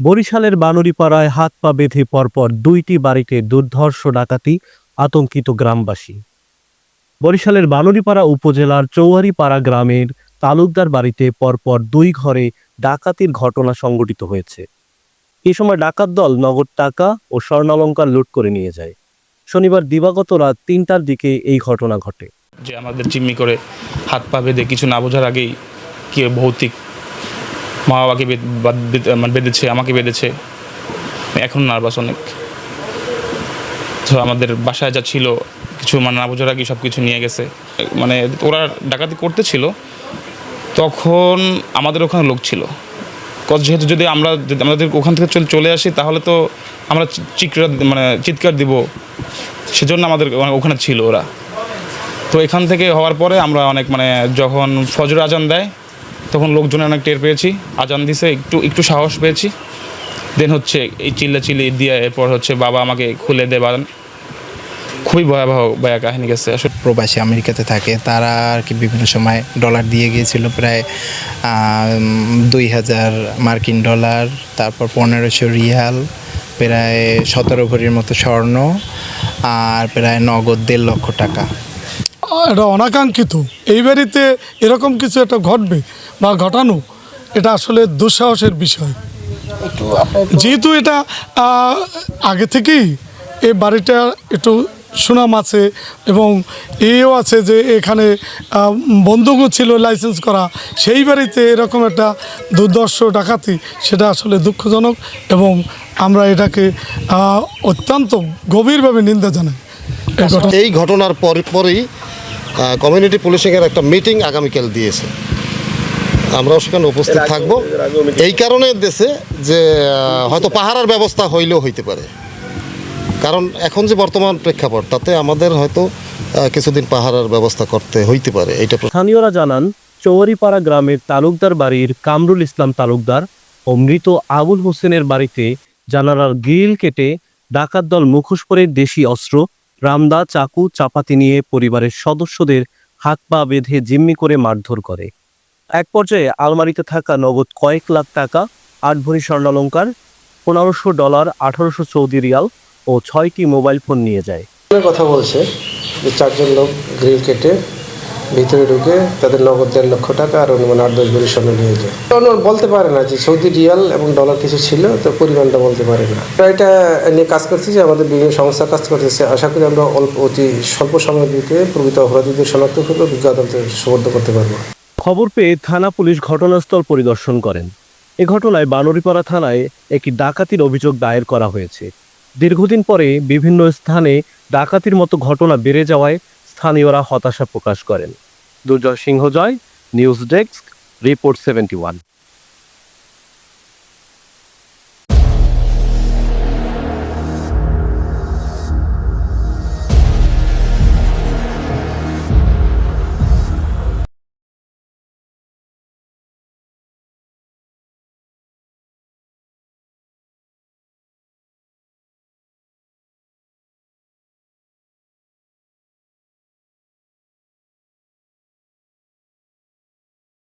বরিশালের বানরিপাড়ায় হাত পা বেঁধে পরপর দুইটি বাড়িতে দুর্ধর্ষ ডাকাতি, আতঙ্কিত গ্রামবাসী। বরিশালের বানরিপাড়া উপজেলার চৌয়ারিপাড়া গ্রামের তালুকদার বাড়িতে পরপর দুই ঘরে ডাকাতির ঘটনা সংঘটিত হয়েছে। এ সময় ডাকাত দল নগদ টাকা ও স্বর্ণালঙ্কার লুট করে নিয়ে যায়। শনিবার দিবাগত রাত তিনটার দিকে এই ঘটনা ঘটে। যে আমাদের জিম্মি করে হাত পা বেঁধে কিছু না বোঝার আগেই কি ভৌতিক মা বাবাকে মানে বেঁধেছে, আমাকে বেঁধেছে। এখন নার্ভাস অনেক। তো আমাদের বাসায় যা ছিল, কিছু মানে না বোঝার সব কিছু নিয়ে গেছে। মানে ওরা ডাকাতি করতে ছিল তখন আমাদের ওখানে লোক ছিল। যেহেতু যদি আমরা যদি আমাদের ওখান থেকে চলে আসি, তাহলে তো আমরা চি- চিৎকার মানে চিৎকার দিব। সেজন্য আমাদের মানে ওখানে ছিল ওরা। তো এখান থেকে হওয়ার পরে আমরা অনেক মানে যখন ফজর আজান দেয় তখন লোকজনে অনেক টের পেয়েছি। আজান দিছে, একটু একটু সাহস পেয়েছি। দেন হচ্ছে এই চিল্লা চিল্লি দিয়ে এরপর হচ্ছে বাবা আমাকে খুলে দেবান খুবই ভয়াবহ ভয়া কাহিনী গেছে আসলে। প্রবাসী আমেরিকাতে থাকে, তারা আর কি বিভিন্ন সময় ডলার দিয়ে গিয়েছিল প্রায় দুই হাজার মার্কিন ডলার তারপর পনেরোশো রিয়াল, প্রায় সতেরো ভরির মতো স্বর্ণ, আর প্রায় নগদ দেড় লক্ষ টাকা। এটা অনাকাঙ্ক্ষিত। এই বাড়িতে এরকম কিছু একটা ঘটবে বা ঘটানো এটা আসলে দুঃসাহসের বিষয়। যেহেতু এটা আগে থেকেই এই বাড়িটা একটু সুনাম আছে এবং এও আছে যে এখানে আহ, বন্দুকও ছিল লাইসেন্স করা সেই বাড়িতে এরকম একটা দুর্দর্শ ডাকাতি সেটা আসলে দুঃখজনক এবং আমরা এটাকে অত্যন্ত গভীরভাবে নিন্দা জানাই। এই ঘটনার পর পরেই কমিউনিটি পুলিশিংয়ের একটা মিটিং আগামীকাল দিয়েছে। আমরাও সেখানে উপস্থিত থাকব। এই কারণে দেশে যে হয়তো পাহারার ব্যবস্থা হইলেও হইতে পারে। কারণ এখন যে বর্তমান প্রেক্ষাপট তাতে আমাদের হয়তো কিছুদিন পাহারার ব্যবস্থা করতে হইতে পারে। এইটা স্থানীয়রা জানান চৌয়ারিপাড়া গ্রামের তালুকদার বাড়ির কামরুল ইসলাম তালুকদার ও মৃত আবুল হোসেনের বাড়িতে জানালার গ্রিল কেটে ডাকাত দল মুখোশ পরে দেশি অস্ত্র রামদা, চাকু, চাপাতি নিয়ে পরিবারের সদস্যদের হাত পা বেঁধে জিম্মি করে মারধর করে। এক পর্যায়ে আলমারিতে থাকা নগদ কয়েক লাখ টাকা, আট ভরি স্বর্ণালঙ্কার, পনেরোশো ডলার, আঠারোশো চৌদি রিয়াল ও ছয়টি মোবাইল ফোন নিয়ে যায়। কথা বলছে যে চারজন লোক গ্রিল কেটে ভিতরে ঢুকে তাদের নগদ দেড় লক্ষ টাকা আর অনুমান আট দশ ভরি স্বর্ণ নিয়ে যায়। বলতে পারে না যে সৌদি রিয়াল এবং ডলার কিছু ছিল, তো পরিমাণটা বলতে পারে না। এটা নিয়ে কাজ করছি যে আমাদের বিভিন্ন সংস্থা কাজ করতেছে আশা করি আমরা অল্প, অতি স্বল্প সময়ের ভিতরে প্রকৃত অপরাধীদের শনাক্ত করে আদালতে সুবদ্ধ করতে পারব। খবর পেয়ে থানা পুলিশ ঘটনাস্থল পরিদর্শন করেন। এ ঘটনায় বানরিপাড়া থানায় একটি ডাকাতির অভিযোগ দায়ের করা হয়েছে। দীর্ঘদিন পরে বিভিন্ন স্থানে ডাকাতির মতো ঘটনা বেড়ে যাওয়ায় স্থানীয়রা হতাশা প্রকাশ করেন। Durjoy Singha Joy news desk report seventy one